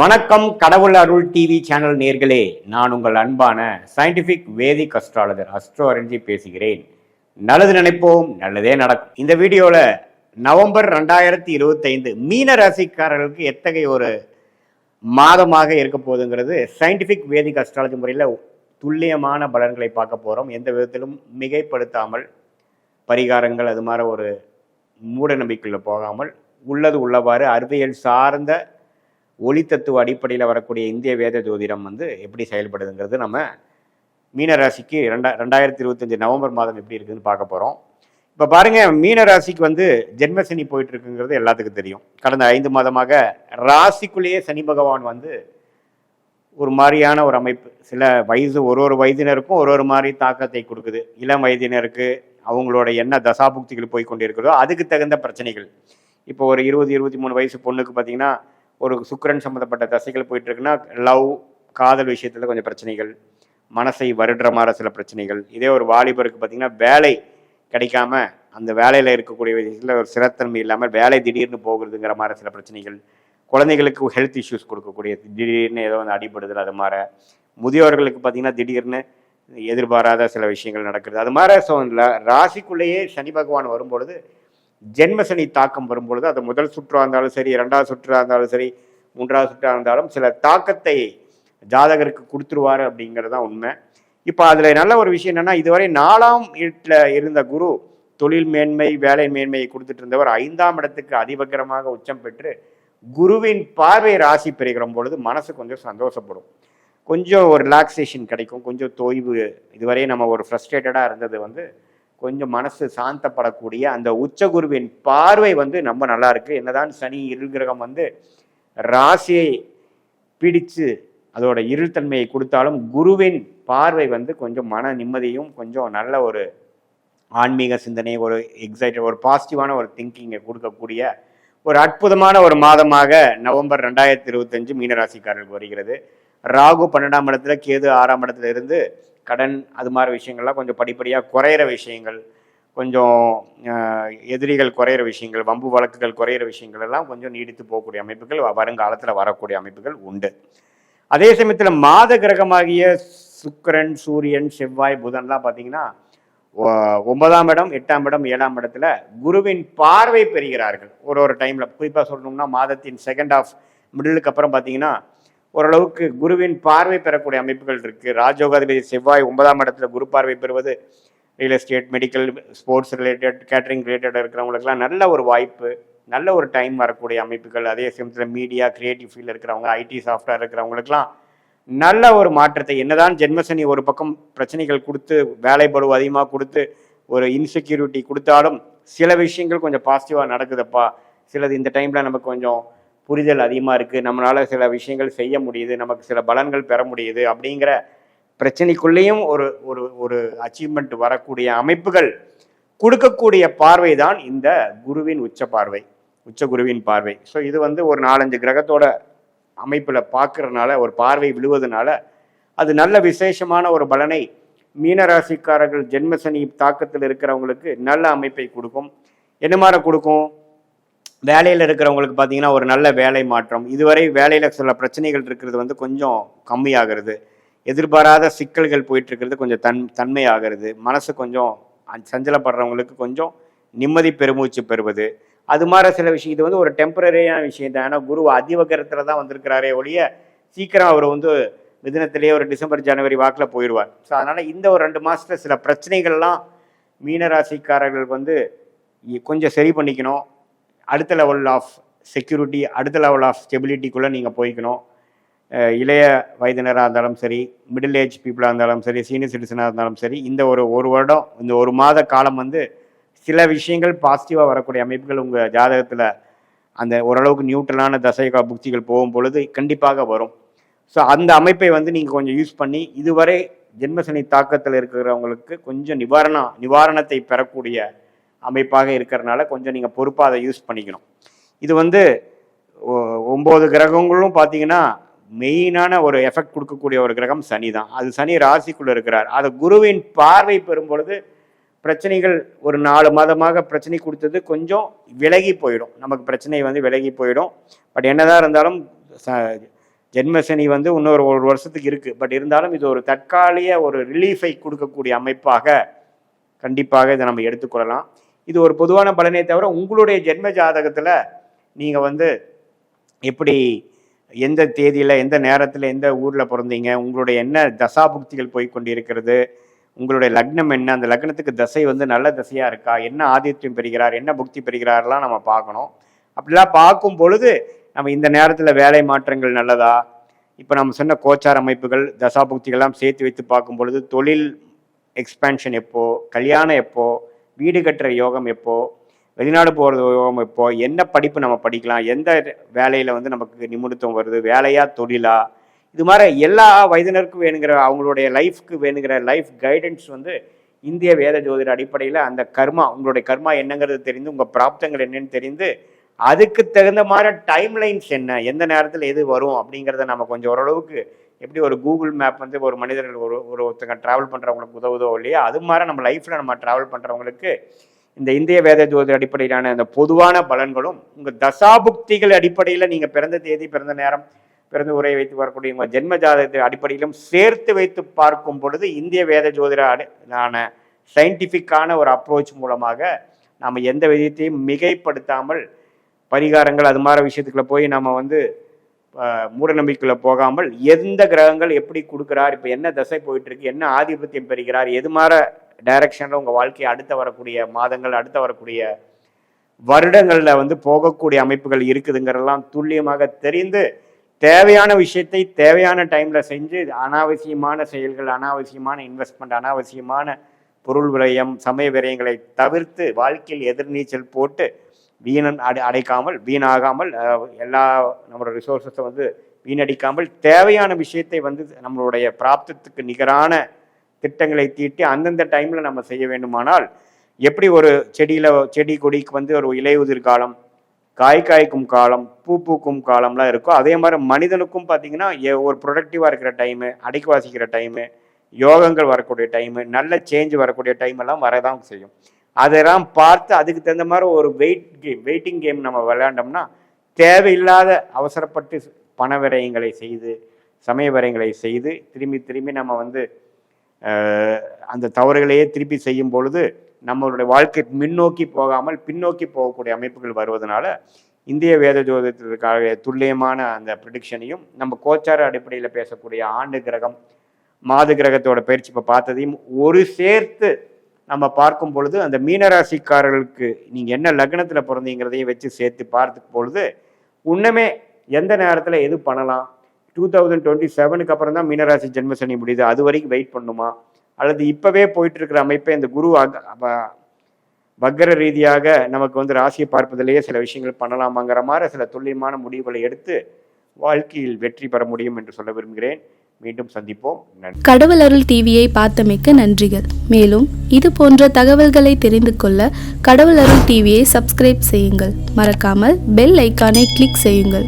வணக்கம் கடவுள் அருள் TV channel நேர்களே நான் உங்கள் அன்பான scientific Vedic astrologer astro Aranji பேசுகிறேன். நல்லது நினைப்போம் நல்லதே நடக்கும். இந்த வீடியோவில் நவம்பர் ரெண்டாயிரத்தி இருபத்தைந்து மீன ராசிக்காரர்களுக்கு எத்தகைய ஒரு மாதமாக இருக்க போகுதுங்கிறது சயின்டிஃபிக் வேதிக் அஸ்ட்ராலஜி முறையில் துல்லியமான பலன்களை பார்க்க போகிறோம் எந்த விதத்திலும் மிகைப்படுத்தாமல் பரிகாரங்கள் அது மாதிரி ஒரு மூட நம்பிக்கையில் போகாமல் உள்ளது உள்ளவாறு அறிவியல் சார்ந்த ஒளி தத்துவ அடிப்படையில் வரக்கூடிய இந்திய வேத ஜோதிடம் வந்து எப்படி செயல்படுதுங்கிறது நம்ம மீனராசிக்கு ரெண்டா ரெண்டாயிரத்தி இருபத்தஞ்சி நவம்பர் மாதம் எப்படி இருக்குதுன்னு பார்க்க போகிறோம் இப்போ பாருங்கள் மீனராசிக்கு வந்து ஜென்மசனி போயிட்டு இருக்குங்கிறது எல்லாத்துக்கும் தெரியும். கடந்த ஐந்து மாதமாக ராசிக்குள்ளேயே சனி பகவான் வந்து ஒரு மாதிரியான ஒரு அமைப்பு. சில வயது ஒரு ஒரு வயதினருக்கும் ஒரு ஒரு மாதிரி தாக்கத்தை கொடுக்குது. இளம் வயதினருக்கு அவங்களோட என்ன தசாபுக்திகள் போய் கொண்டிருக்கிறதோ அதுக்கு தகுந்த பிரச்சனைகள். இப்போ ஒரு இருபது இருபத்தி மூணு வயசு பொண்ணுக்கு பார்த்தீங்கன்னா ஒரு சுக்கிரன் சம்மந்தப்பட்ட தசைகள் போயிட்டுருக்குன்னா லவ் காதல் விஷயத்தில் கொஞ்சம் பிரச்சனைகள் மனசை வருடுற மாதிரி சில பிரச்சனைகள். இதே ஒரு வாலிபருக்கு பார்த்தீங்கன்னா வேலை கிடைக்காம அந்த வேலையில் இருக்கக்கூடிய விஷயத்தில் ஒரு சிறத்தன்மை இல்லாமல் வேலை திடீர்னு போகிறதுங்கிற மாதிரி சில பிரச்சனைகள். குழந்தைகளுக்கு ஹெல்த் இஷ்யூஸ் கொடுக்கக்கூடிய திடீர்னு ஏதோ வந்து அடிபடுதல் அது மாதிரி. முதியோர்களுக்கு பார்த்தீங்கன்னா திடீர்னு எதிர்பாராத சில விஷயங்கள் நடக்கிறது. அது மாதிரி ஸோ ராசிக்குள்ளேயே சனி பகவான் வரும்பொழுது ஜென்மசனி தாக்கம் வரும்பொழுது அது முதல் சுற்றாக இருந்தாலும் சரி இரண்டாவது சுற்றாக இருந்தாலும் சரி மூன்றாவது சுற்றாக இருந்தாலும் சில தாக்கத்தை ஜாதகருக்கு கொடுத்துருவாரு அப்படிங்கிறது தான் உண்மை. இப்போ அதில் நல்ல ஒரு விஷயம் என்னென்னா இதுவரை நாலாம் வீட்டில் இருந்த குரு தொழில் மேன்மை வேலை மேன்மையை கொடுத்துட்டு இருந்தவர் ஐந்தாம் இடத்துக்கு அதிபக்கரமாக உச்சம் பெற்று குருவின் பார்வை ராசி பெறுகிற பொழுது மனசு கொஞ்சம் சந்தோஷப்படும். கொஞ்சம் ஒரு ரிலாக்ஸேஷன் கிடைக்கும் கொஞ்சம் தொய்வு. இதுவரை நம்ம ஒரு ஃப்ரஸ்ட்ரேட்டடாக இருந்தது வந்து கொஞ்சம் மனசு சாந்தப்படக்கூடிய அந்த உச்சகுருவின் பார்வை வந்து ரொம்ப நல்லா இருக்கு. என்னதான் சனி இருள் கிரகம் வந்து ராசியை பிடிச்சு அதோட இருள்தன்மையை கொடுத்தாலும் குருவின் பார்வை வந்து கொஞ்சம் மன நிம்மதியும் கொஞ்சம் நல்ல ஒரு ஆன்மீக சிந்தனை ஒரு எக்ஸைட்டட் ஒரு பாசிட்டிவான ஒரு திங்கிங்கை கொடுக்கக்கூடிய ஒரு அற்புதமான ஒரு மாதமாக நவம்பர் ரெண்டாயிரத்தி இருபத்தஞ்சு மீனராசிக்காரர்களுக்கு வருகிறது. ராகு பன்னெண்டாம் இடத்துல கேது ஆறாம் இடத்துல இருந்து கடன் அது மாதிரி விஷயங்கள்லாம் கொஞ்சம் படிப்படியாக குறையிற விஷயங்கள் கொஞ்சம் எதிரிகள் குறையிற விஷயங்கள் வம்பு வழக்குகள் குறையிற விஷயங்கள் எல்லாம் கொஞ்சம் நீடித்து போகக்கூடிய அமைப்புகள் வ- வருங்காலத்தில் வரக்கூடிய அமைப்புகள் உண்டு. அதே சமயத்தில் மாத கிரகமாகிய சுக்கிரன் சூரியன் செவ்வாய் புதன்லாம் பார்த்தீங்கன்னா ஒன்பதாம் இடம் எட்டாம் இடம் ஏழாம் இடத்துல குருவின் பார்வை பெறுகிறார்கள். ஒரு ஒரு டைமில் குறிப்பாக சொல்லணும்னா மாதத்தின் செகண்ட் ஆஃப் மிடிலுக்கு அப்புறம் பார்த்தீங்கன்னா ஓரளவுக்கு குருவின் பார்வை பெறக்கூடிய அமைப்புகள் இருக்கு. ராஜோகாதிபதி செவ்வாய் ஒன்பதாம் இடத்துல குரு பார்வை பெறுவது real estate medical sports related catering related இருக்கிறவங்களுக்குலாம் நல்ல ஒரு வாய்ப்பு நல்ல ஒரு டைம் வரக்கூடிய அமைப்புகள். அதே சமயத்தில் மீடியா கிரியேட்டிவ் ஃபீல்டில் இருக்கிறவங்க ஐடி சாஃப்ட்வேர் இருக்கிறவங்களுக்குலாம் நல்ல ஒரு மாற்றத்தை என்னதான் ஜென்மசனி ஒரு பக்கம் பிரச்சனைகள் கொடுத்து வேலை பளு அதிகமாக கொடுத்து ஒரு இன்செக்யூரிட்டி கொடுத்தாலும் சில விஷயங்கள் கொஞ்சம் பாசிட்டிவாக நடக்குதுப்பா. சிலது இந்த டைமில் நமக்கு கொஞ்சம் புரிதல் அதிகமாக இருக்குது நம்மளால் சில விஷயங்கள் செய்ய முடியுது. நமக்கு சில பலன்கள் பெற முடியுது அப்படிங்கிற பிரச்சனைக்குள்ளேயும் ஒரு ஒரு ஒரு அச்சீவ்மெண்ட் வரக்கூடிய அமைப்புகள் கொடுக்கக்கூடிய பார்வை தான் இந்த குருவின் உச்ச பார்வை உச்ச குருவின் பார்வை. ஸோ இது வந்து ஒரு நாலஞ்சு கிரகத்தோட அமைப்பில் பார்க்குறதுனால ஒரு பார்வை விழுவதனால அது நல்ல விசேஷமான ஒரு பலனை மீனராசிக்காரர்கள் ஜென்மசனி தாக்கத்தில் இருக்கிறவங்களுக்கு நல்ல அமைப்பை கொடுக்கும். என்ன மாதிரி கொடுக்கும்? வேலையில் இருக்கிறவங்களுக்கு பார்த்தீங்கன்னா ஒரு நல்ல வேலை மாற்றம். இதுவரை வேலையில் சில பிரச்சனைகள் இருக்கிறது வந்து கொஞ்சம் கம்மியாகிறது. எதிர்பாராத சிக்கல்கள் போயிட்டுருக்கிறது கொஞ்சம் தன் தன்மையாகிறது. மனசு கொஞ்சம் சஞ்சலப்படுறவங்களுக்கு கொஞ்சம் நிம்மதி பெருமூச்சு பெறுவது. அது மாதிரி சில விஷயம் இது வந்து ஒரு டெம்பரரியான விஷயம் தான். ஏன்னா குரு அதிவகரத்தில் தான் வந்திருக்கிறாரே ஒழிய சீக்கிரம் அவர் வந்து மிதினத்திலேயே ஒரு டிசம்பர் ஜனவரி வாக்கில் போயிடுவார் ஸோ அதனால் இந்த ஒரு ரெண்டு மாதத்தில் சில பிரச்சனைகள்லாம் மீனராசிக்காரர்கள் வந்து கொஞ்சம் சரி பண்ணிக்கணும். அடுத்த லெவல் ஆஃப் செக்யூரிட்டி அடுத்த லெவல் ஆஃப் ஸ்டெபிலிட்டிக்குள்ளே நீங்கள் போய்க்கணும். இளைய வயதினராக இருந்தாலும் சரி மிடில் ஏஜ் பீப்புளாக இருந்தாலும் சரி சீனியர் சிட்டிசனாக இருந்தாலும் சரி இந்த ஒரு ஒரு வருடம் இந்த ஒரு மாத காலம் வந்து சில விஷயங்கள் பாசிட்டிவாக வரக்கூடிய அமைப்புகள் உங்கள் ஜாதகத்தில் அந்த ஓரளவுக்கு நியூட்ரலான தசைகா புக்திகள் போகும் பொழுது கண்டிப்பாக வரும். ஸோ அந்த அமைப்பை வந்து நீங்கள் கொஞ்சம் யூஸ் பண்ணி இதுவரை ஜென்மசனி தாக்கத்தில் இருக்கிறவங்களுக்கு கொஞ்சம் நிவாரணம் நிவாரணத்தை பெறக்கூடிய அமைப்பாக இருக்கிறனால கொஞ்சம் நீங்கள் பொறுப்பாக அதை யூஸ் பண்ணிக்கணும். இது வந்து ஒம்பது கிரகங்களும் பார்த்தீங்கன்னா மெயினான ஒரு எஃபெக்ட் கொடுக்கக்கூடிய ஒரு கிரகம் சனி தான். அது சனி ராசிக்குள்ளே இருக்கிறார். அது குருவின் பார்வை பெறும் பொழுது பிரச்சனைகள் ஒரு நாலு மாதமாக பிரச்சனை கொடுத்தது கொஞ்சம் விலகி போயிடும். நமக்கு பிரச்சனை வந்து விலகி போயிடும். பட் என்னதான் இருந்தாலும் ச ஜென்மசனி வந்து இன்னொரு ஒரு வருஷத்துக்கு இருக்குது பட் இருந்தாலும் இது ஒரு தற்காலிக ஒரு ரிலீஃபை கொடுக்கக்கூடிய அமைப்பாக கண்டிப்பாக இதை நம்ம எடுத்துக்கொள்ளலாம். இது ஒரு பொதுவான பலனே தவிர உங்களுடைய ஜென்ம ஜாதகத்தில் நீங்கள் வந்து எப்படி எந்த தேதியில் எந்த நேரத்தில் எந்த ஊரில் பிறந்தீங்க உங்களுடைய என்ன தசாபுக்திகள் போய் கொண்டிருக்கிறது உங்களுடைய லக்னம் என்ன அந்த லக்னத்துக்கு தசை வந்து நல்ல தசையாக இருக்கா என்ன ஆதித்யம் பெறுகிறார் என்ன புக்தி பெறுகிறார்லாம் நம்ம பார்க்கணும். அப்படிலாம் பார்க்கும் பொழுது நம்ம இந்த நேரத்தில் வேலை மாற்றங்கள் நல்லதா? இப்போ நம்ம சொன்ன கோச்சார் அமைப்புகள் தசாபுக்திகள்லாம் சேர்த்து வைத்து பார்க்கும் பொழுது தொழில் எக்ஸ்பேன்ஷன் எப்போ கல்யாணம் எப்போது வீடு கட்டுற யோகம் எப்போ? வெளிநாடு போகிறது யோகம் எப்போ? என்ன படிப்பு நம்ம படிக்கலாம்? எந்த வேலையில் வந்து நமக்கு நிமித்தம் வருது? வேலையா தொழிலா? இது மாதிரி எல்லா வயதினருக்கும் வேணுங்கிற அவங்களுடைய லைஃப்க்கு வேணுங்கிற லைஃப் கைடன்ஸ் வந்து இந்திய வேத ஜோதிட அடிப்படையில் அந்த கர்மா உங்களுடைய கர்மா என்னங்கிறது தெரிந்து உங்கள் பிராப்தங்கள் என்னன்னு தெரிந்து அதுக்கு தகுந்த மாதிரி டைம் லைன்ஸ் என்ன? எந்த நேரத்தில் எது வரும்? அப்படிங்கிறத நம்ம கொஞ்சம் ஓரளவுக்கு எப்படி ஒரு கூகுள் மேப் வந்து ஒரு மனிதர்கள் ஒரு ஒரு ஒருத்தங்க ட்ராவல் பண்ணுறவங்களுக்கு உதவுதோ இல்லையா அது மாதிரி நம்ம லைஃப்பில் நம்ம ட்ராவல் பண்ணுறவங்களுக்கு இந்த இந்திய வேத ஜோதி அடிப்படையிலான அந்த பொதுவான பலன்களும் உங்கள் தசாபுக்திகள் அடிப்படையில் நீங்கள் பிறந்த தேதி பிறந்த நேரம் பிறந்த உரையை வைத்து வரக்கூடிய உங்கள் ஜென்ம ஜாதகத்தை அடிப்படையிலும் சேர்த்து வைத்து பார்க்கும் பொழுது இந்திய வேத ஜோதிட சயின்டிஃபிக்கான ஒரு அப்ரோச் மூலமாக நாம் எந்த விதத்தையும் மிகைப்படுத்தாமல் பரிகாரங்கள் அது மாதிரி விஷயத்துக்குள்ளே போய் நம்ம வந்து மூடநம்பிக்கையில் போகாமல் எந்த கிரகங்கள் எப்படி கொடுக்குறார் இப்போ என்ன தசை போயிட்டுருக்கு என்ன ஆதிபத்தியம் பெறுகிறார் எது மாதிரி டைரக்ஷனில் உங்கள் வாழ்க்கையை அடுத்த வரக்கூடிய மாதங்கள் அடுத்த வரக்கூடிய வருடங்களில் வந்து போகக்கூடிய அமைப்புகள் இருக்குதுங்கிறதெல்லாம் துல்லியமாக தெரிந்து தேவையான விஷயத்தை தேவையான டைமில் செஞ்சு அனாவசியமான செயல்கள் அனாவசியமான இன்வெஸ்ட்மெண்ட் அனாவசியமான பொருள் விரயம் சமய விரயங்களை தவிர்த்து வாழ்க்கையில் எதிர்நீச்சல் போட்டு வீணன் அடை அடைக்காமல் வீணாகாமல் எல்லா நம்மளோட ரிசோர்ஸஸை வந்து வீணடிக்காமல் தேவையான விஷயத்தை வந்து நம்மளுடைய பிராப்தத்துக்கு நிகரான திட்டங்களை தீட்டி அந்தந்த டைமில் நம்ம செய்ய வேண்டுமானால் எப்படி ஒரு செடியில் செடி கொடிக்கு வந்து ஒரு இலையுதிர் காலம் காய் காய்க்கும் காலம் பூ பூக்கும் காலம்லாம் இருக்கோ அதே மாதிரி மனிதனுக்கும் பார்த்தீங்கன்னா ஒரு ப்ரொடக்டிவாக இருக்கிற டைமு அடைக்கு வாசிக்கிற டைமு யோகங்கள் வரக்கூடிய டைமு நல்ல சேஞ்ச் வரக்கூடிய டைம் எல்லாம் வரதான் செய்யும். அதெல்லாம் பார்த்து அதுக்கு தகுந்த மாதிரி ஒரு வெயிட் கேம் வெயிட்டிங் கேம் நம்ம விளையாண்டோம்னா தேவையில்லாத அவசரப்பட்டு பண விரயங்களை செய்து சமய விரயங்களை செய்து திரும்பி திரும்பி நம்ம வந்து அந்த தவறுகளையே திருப்பி செய்யும் பொழுது நம்மளுடைய வாழ்க்கை முன்னோக்கி போகாமல் பின்னோக்கி போகக்கூடிய அமைப்புகள் வருவதனால இந்திய வேத ஜோதத்திற்காக துல்லியமான அந்த ப்ரிடிக்ஷனையும் நம்ம கோச்சார அடிப்படையில் பேசக்கூடிய ஆண்டு கிரகம் மாது கிரகத்தோட பயிற்சி இப்போ பார்த்ததையும் ஒரு சேர்த்து நம்ம பார்க்கும் பொழுது அந்த மீனராசிக்காரர்களுக்கு நீங்கள் என்ன லக்னத்தில் பிறந்தீங்கிறதையும் வச்சு சேர்த்து பார்த்துக்கும் பொழுது இன்னுமே எந்த நேரத்தில் எது பண்ணலாம்? டூ தௌசண்ட் டுவெண்ட்டி செவனுக்கு அப்புறம் தான் மீனராசி ஜென்மசனி முடியுது. அது வரைக்கும் வெயிட் பண்ணுமா? அல்லது இப்போவே போயிட்டுருக்கிற அமைப்பை இந்த குரு வக்கர ரீதியாக நமக்கு வந்து ராசியை பார்ப்பதிலேயே சில விஷயங்கள் பண்ணலாமாங்கிற மாதிரி சில துல்லியமான முடிவுகளை எடுத்து வாழ்க்கையில் வெற்றி பெற முடியும் என்று சொல்ல விரும்புகிறேன். மீண்டும் சந்திப்போம். கடவுள் அருள் டிவியை பார்த்தமைக்க நன்றிகள். மேலும் இது போன்ற தகவல்களை தெரிந்து கொள்ள கடவுள் அருள் டிவியை சப்ஸ்கிரைப் செய்யுங்கள். மறக்காமல் பெல் ஐக்கானை கிளிக் செய்யுங்கள்.